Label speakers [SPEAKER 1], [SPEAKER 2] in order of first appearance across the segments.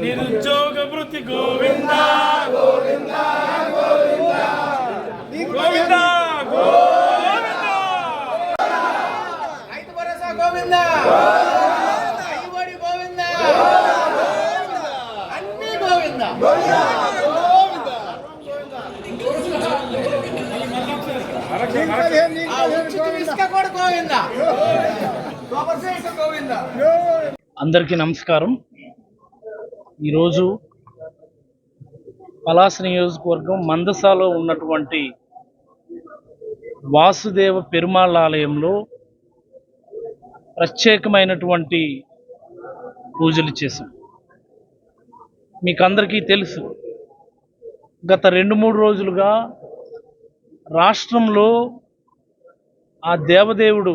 [SPEAKER 1] నిరుద్యోగ వృత్తి గోవింద. గోవింద గోవింద. గోవింద గోవింద
[SPEAKER 2] రైతు భరోసా గోవింద. అయ్యబడి గోవింద. అన్ని గోవింద. ఆ ఉచిత ఇసుక కూడా గోవింద. గోవింద.
[SPEAKER 1] అందరికీ నమస్కారం. ఈరోజు పలాస నియోజకవర్గం మందసాలో ఉన్నటువంటి వాసుదేవ పెరుమాళ్ ఆలయంలో ప్రత్యేకమైనటువంటి పూజలు చేశాం. మీకు అందరికీ తెలుసు గత రెండు మూడు రోజులుగా రాష్ట్రంలో ఆ దేవదేవుడు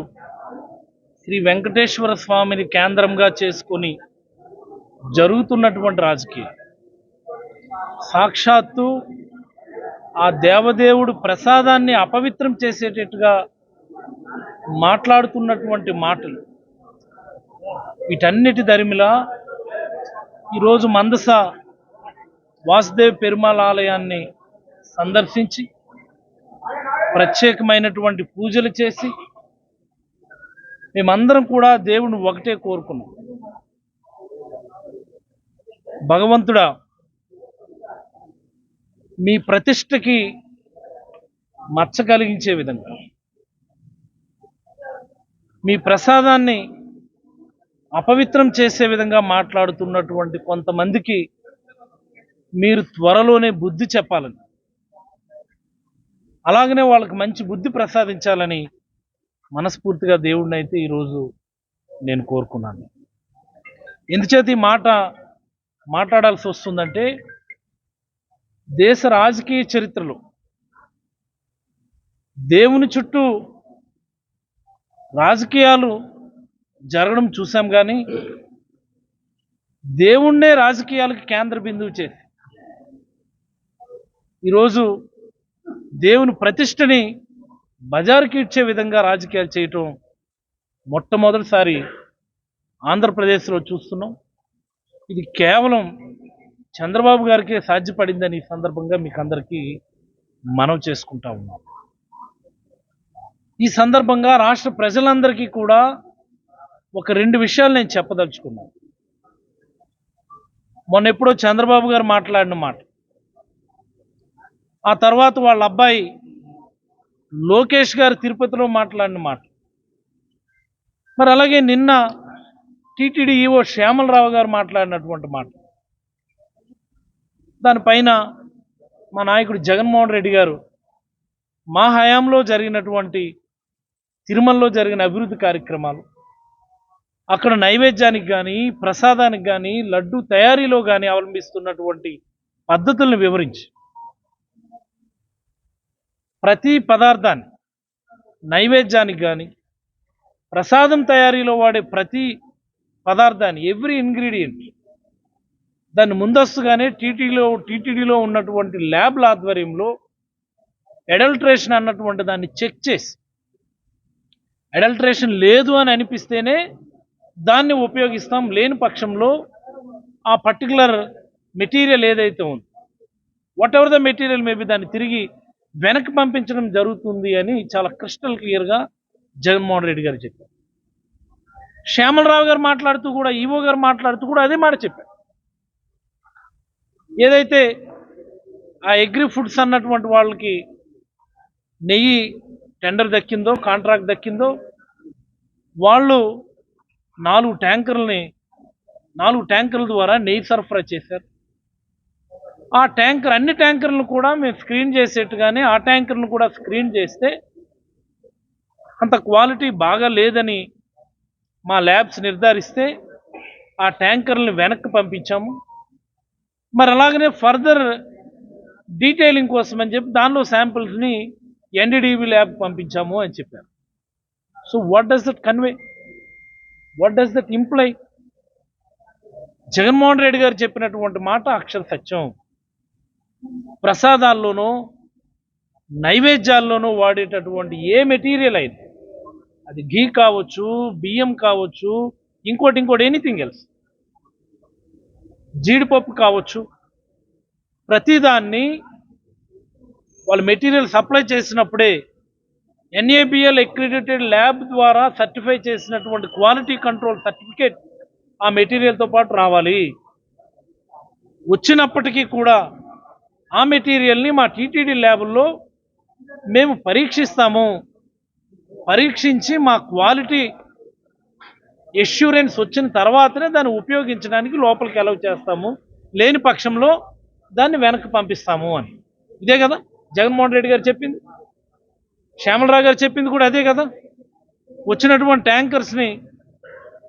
[SPEAKER 1] శ్రీ వెంకటేశ్వర స్వామిని కేంద్రంగా చేసుకొని జరుగుతున్నటువంటి రాజకీయం సాక్షాత్తు ఆ దేవదేవుడు ప్రసాదాన్ని అపవిత్రం చేసేటట్టుగా మాట్లాడుతున్నటువంటి మాటలు. వీటన్నిటి దరిమిలా ఈరోజు మందస వాసుదేవ్ పెరుమాళ ఆలయాన్ని సందర్శించి ప్రత్యేకమైనటువంటి పూజలు చేసి మేమందరం కూడా దేవుని ఒకటే కోరుకున్నాం. భగవంతుడా మీ ప్రతిష్టకి మచ్చ కలిగించే విధంగా మీ ప్రసాదాన్ని అపవిత్రం చేసే విధంగా మాట్లాడుతున్నటువంటి కొంతమందికి మీరు త్వరలోనే బుద్ధి చెప్పాలని అలాగనే వాళ్ళకి మంచి బుద్ధి ప్రసాదించాలని మనస్ఫూర్తిగా దేవుడిని అయితే ఈరోజు నేను కోరుకున్నాను. ఎందుచేత ఈ మాట మాట్లాడాల్సి వస్తుందంటే దేశ రాజకీయ చరిత్రలో. దేవుని చుట్టూ రాజకీయాలు జరగడం చూసాం కానీ దేవుణ్ణే రాజకీయాలకు కేంద్ర బిందువు చేసి ఈరోజు దేవుని ప్రతిష్టని బజారుకి ఇచ్చే విధంగా రాజకీయాలు చేయటం మొట్టమొదటిసారి ఆంధ్రప్రదేశ్లో చూస్తున్నాం. ఇది కేవలం చంద్రబాబు గారికే సాధ్యపడిందని ఈ సందర్భంగా మీకు అందరికీ మనవి చేసుకుంటా ఉన్నాం. ఈ సందర్భంగా రాష్ట్ర ప్రజలందరికీ కూడా ఒక రెండు విషయాలు నేను చెప్పదలుచుకున్నాను మొన్న ఎప్పుడో చంద్రబాబు గారు మాట్లాడిన మాట. ఆ తర్వాత వాళ్ళ అబ్బాయి లోకేష్ గారు తిరుపతిలో మాట్లాడిన మాట. మరి అలాగే నిన్న టీటీడీ ఈవో శ్యామలరావు గారు మాట్లాడినటువంటి మాట. దానిపైన మా నాయకుడు జగన్మోహన్ రెడ్డి గారు మా హయాంలో జరిగినటువంటి తిరుమలలో జరిగిన అభివృద్ధి కార్యక్రమాలు అక్కడ నైవేద్యానికి కానీ ప్రసాదానికి కానీ లడ్డు తయారీలో కానీ అవలంబిస్తున్నటువంటి పద్ధతులను వివరించి ప్రతి పదార్థాన్ని నైవేద్యానికి కానీ ప్రసాదం తయారీలో వాడే ప్రతి పదార్థాన్ని ఎవ్రీ ఇంగ్రీడియంట్ దాన్ని ముందస్తుగానే టీటీలో టీటీడీలో ఉన్నటువంటి ల్యాబ్ల ఆధ్వర్యంలో ఎడల్ట్రేషన్ అన్నటువంటి దాన్ని చెక్ చేసి అడల్ట్రేషన్ లేదు అని అనిపిస్తేనే దాన్ని ఉపయోగిస్తాం లేని పక్షంలో ఆ పర్టికులర్ మెటీరియల్ ఏదైతే ఉందో whatever the material maybe దాన్ని తిరిగి వెనక్కి పంపించడం జరుగుతుంది అని చాలా క్రిస్టల్ క్లియర్గా జగన్మోహన్ రెడ్డి గారు చెప్పారు. శ్యామలరావు గారు మాట్లాడుతూ కూడా ఈవో గారు మాట్లాడుతూ కూడా అదే మాట చెప్పారు. ఏదైతే ఆ అగ్రి ఫుడ్స్ అన్నటువంటి వాళ్ళకి నెయ్యి టెండర్ దక్కిందో కాంట్రాక్ట్ దక్కిందో వాళ్ళు నాలుగు ట్యాంకర్లని నాలుగు ట్యాంకర్ల ద్వారా నెయ్యి సరఫరా చేశారు. ఆ ట్యాంకర్ అన్ని ట్యాంకర్లను కూడా మేము స్క్రీన్ చేసేట్టుగానే ఆ ట్యాంకర్ను కూడా స్క్రీన్ చేస్తే అంత క్వాలిటీ బాగా లేదని మా ల్యాబ్స్ నిర్ధారిస్తే ఆ ట్యాంకర్లను వెనక్కి పంపించాము. మరి అలాగనే ఫర్దర్ డీటెయిలింగ్ కోసం అని చెప్పి దానిలో శాంపిల్స్ని ఎన్డీడీబీ ల్యాబ్ పంపించాము అని చెప్పారు. So what does that convey what does that imply? Jaganmohan Reddy garu చెప్పినటువంటి మాట అక్షర సత్యం. ప్రసాదాల్లోనూ నైవేద్యాల్లోనూ వాడేటటువంటి ఏ మెటీరియల్ అయినా అది ఘీ కావచ్చు బియ్యం కావచ్చు ఇంకోటి ఇంకోటి ఎనీథింగ్ ఎల్స్ జీడిపప్పు కావచ్చు. ప్రతిదాన్ని వాళ్ళు మెటీరియల్ సప్లై చేసినప్పుడే ఎన్ఏబిఎల్ అక్రిడిటెడ్ ల్యాబ్ ద్వారా సర్టిఫై చేసినటువంటి క్వాలిటీ కంట్రోల్ సర్టిఫికేట్ ఆ మెటీరియల్తో పాటు రావాలి. వచ్చినప్పటికీ కూడా ఆ మెటీరియల్ని మా టీటీడీ ల్యాబుల్లో మేము పరీక్షిస్తాము. పరీక్షించి మా క్వాలిటీ ఎష్యూరెన్స్ వచ్చిన తర్వాతనే దాన్ని ఉపయోగించడానికి లోపలికి ఎలవ్ చేస్తాము. లేని పక్షంలో దాన్ని వెనక్కి పంపిస్తాము అని. ఇదే కదా? జగన్మోహన్ రెడ్డి గారు చెప్పింది. శ్యామలరావు గారు చెప్పింది కూడా అదే కదా? వచ్చినటువంటి ట్యాంకర్స్ని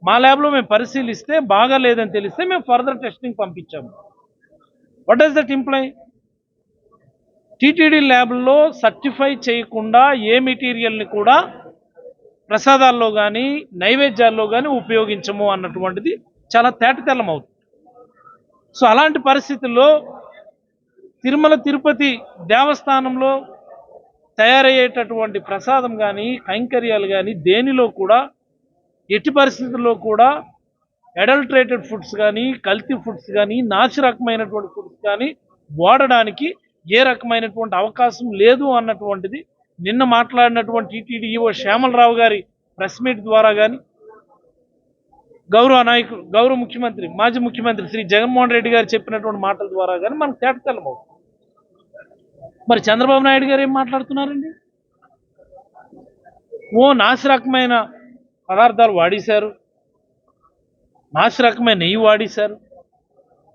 [SPEAKER 1] మా ల్యాబ్లో మేము పరిశీలిస్తే బాగా లేదని తెలిస్తే మేము further testing పంపించాము. What is that imply TTD ల్యాబ్లో సర్టిఫై చేయకుండా ఏ మెటీరియల్ని కూడా ప్రసాదాల్లో కానీ నైవేద్యాల్లో కానీ ఉపయోగించము అన్నటువంటిది చాలా తేటతెల్లం అవుతుంది సో అలాంటి పరిస్థితుల్లో తిరుమల తిరుపతి దేవస్థానంలో తయారయ్యేటటువంటి ప్రసాదం కానీ కైంకర్యాలు కానీ దేనిలో కూడా ఎట్టి పరిస్థితుల్లో కూడా అడల్ట్రేటెడ్ ఫుడ్స్ కానీ కల్తీ ఫుడ్స్ కానీ నాసి రకమైనటువంటి ఫుడ్స్ కానీ వాడడానికి ఏ రకమైనటువంటి అవకాశం లేదు అన్నటువంటిది నిన్న మాట్లాడినటువంటి టీటీడీ శ్యామలరావు గారి ప్రెస్ మీట్ ద్వారా కానీ గౌరవ నాయకులు గౌరవ ముఖ్యమంత్రి మాజీ ముఖ్యమంత్రి శ్రీ జగన్మోహన్ రెడ్డి గారు చెప్పినటువంటి మాటల ద్వారా కానీ మనకు తేటతెల్లమవుతుంది మరి చంద్రబాబు నాయుడు గారు ఏం మాట్లాడుతున్నారండి? ఓ నాసి రకమైన పదార్థాలు వాడేశారు. నాసి రకమైన నెయ్యి వాడేశారు.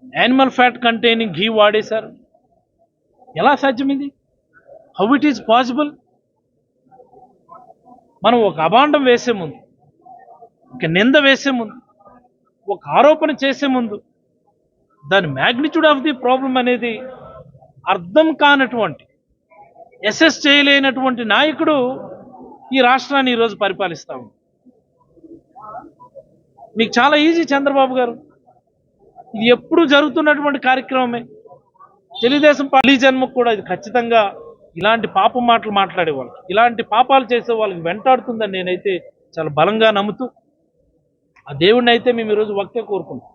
[SPEAKER 1] యానిమల్ ఫ్యాట్ కంటైనింగ్ ఘీ వాడేశారు. ఎలా సాధ్యం ఇది హౌ ఇట్ ఈజ్ పాసిబుల్? మనం ఒక అభాండం వేసే ముందు ఒక నింద వేసే ముందు ఒక ఆరోపణ చేసే ముందు దాని మ్యాగ్నిట్యూడ్ ఆఫ్ ది ప్రాబ్లం అనేది అర్థం కానటువంటి ఎస్ఎస్ చేయలేనటువంటి నాయకుడు ఈ రాష్ట్రాన్ని ఈరోజు పరిపాలిస్తా ఉంది మీకు చాలా ఈజీ చంద్రబాబు గారు. ఇది ఎప్పుడు జరుగుతున్నటువంటి కార్యక్రమమే. తెలుగుదేశం పార్టీ జన్మకు కూడా ఇది ఖచ్చితంగా ఇలాంటి పాపం మాటలు మాట్లాడేవాళ్ళు. ఇలాంటి పాపాలు చేసే వాళ్ళకి వెంటాడుతుందని నేనైతే చాలా బలంగా నమ్ముతూ ఆ దేవుణ్ణి అయితే మేము ఈరోజు ఒకే కోరుకుంటాం.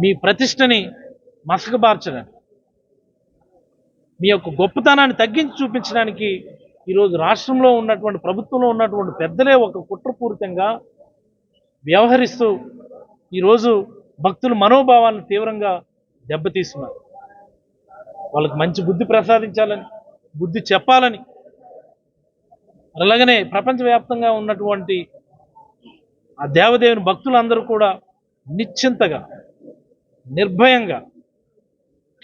[SPEAKER 1] మీ ప్రతిష్టని మసకబార్చడానికి మీ యొక్క గొప్పతనాన్ని తగ్గించి చూపించడానికి ఈరోజు రాష్ట్రంలో ఉన్నటువంటి ప్రభుత్వంలో ఉన్నటువంటి పెద్దలే ఒక కుట్రపూరితంగా వ్యవహరిస్తూ ఈరోజు భక్తుల మనోభావాలను తీవ్రంగా దెబ్బతీస్తున్నారు. వాళ్ళకి మంచి బుద్ధి ప్రసాదించాలని బుద్ధి చెప్పాలని. అలాగనే ప్రపంచవ్యాప్తంగా ఉన్నటువంటి ఆ దేవదేవుని భక్తులందరూ కూడా నిశ్చింతగా నిర్భయంగా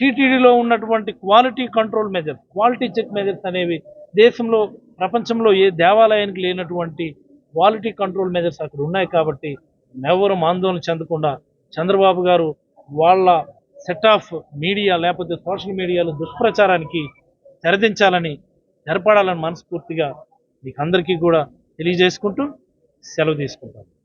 [SPEAKER 1] టీటీడీలో ఉన్నటువంటి quality control measures quality check measures అనేవి దేశంలో ప్రపంచంలో ఏ దేవాలయానికి లేనటువంటి క్వాలిటీ కంట్రోల్ మెజర్స్ అక్కడ ఉన్నాయి కాబట్టి ఎవరు ఆందోళన చెందకుండా చంద్రబాబు గారు వాళ్ళ సెట్ ఆఫ్ మీడియా లేకపోతే సోషల్ మీడియాలో దుష్ప్రచారానికి తెరదించాలని తెరపడాలని మనస్ఫూర్తిగా మీకు అందరికీ కూడా తెలియజేసుకుంటూ సెలవు తీసుకుంటాను.